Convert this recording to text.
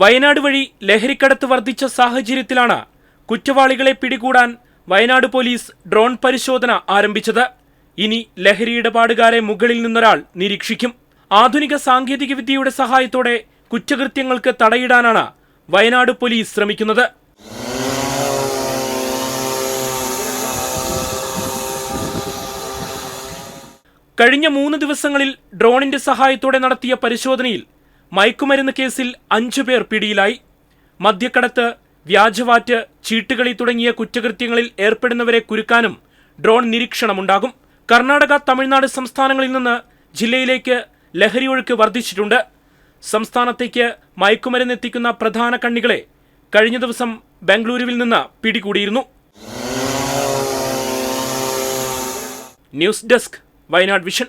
വയനാട് വഴി ലഹരിക്കടത്ത് വർദ്ധിച്ച സാഹചര്യത്തിലാണ് കുറ്റവാളികളെ പിടികൂടാൻ വയനാട് പോലീസ് ഡ്രോൺ പരിശോധന ആരംഭിച്ചത്. ഇനി ലഹരി ഇടപാടുകാരെ മുകളിൽ നിന്നൊരാൾ നിരീക്ഷിക്കും. ആധുനിക സാങ്കേതികവിദ്യയുടെ സഹായത്തോടെ കുറ്റകൃത്യങ്ങൾക്ക് തടയിടാനാണ് വയനാട് പോലീസ് ശ്രമിക്കുന്നത്. കഴിഞ്ഞ മൂന്ന് ദിവസങ്ങളിൽ ഡ്രോണിന്റെ സഹായത്തോടെ നടത്തിയ പരിശോധനയിൽ മയക്കുമരുന്ന് കേസിൽ അഞ്ചു പേർ പിടിയിലായി. മദ്യക്കടത്ത് വ്യാജവാറ്റ് ചീട്ടുകളി തുടങ്ങിയ കുറ്റകൃത്യങ്ങളിൽ ഏർപ്പെടുന്നവരെ കുരുക്കാനും ഡ്രോൺ നിരീക്ഷണമുണ്ടാകും. കർണാടക തമിഴ്നാട് സംസ്ഥാനങ്ങളിൽ നിന്ന് ജില്ലയിലേക്ക് ലഹരി ഒഴുക്ക് വർദ്ധിച്ചിട്ടുണ്ട്. സംസ്ഥാനത്തേക്ക് മയക്കുമരുന്ന് എത്തിക്കുന്ന പ്രധാന കണ്ണികളെ കഴിഞ്ഞ ദിവസം ബംഗളൂരുവിൽ നിന്ന് പിടികൂടിയിരുന്നു. News desk Wayanad vision.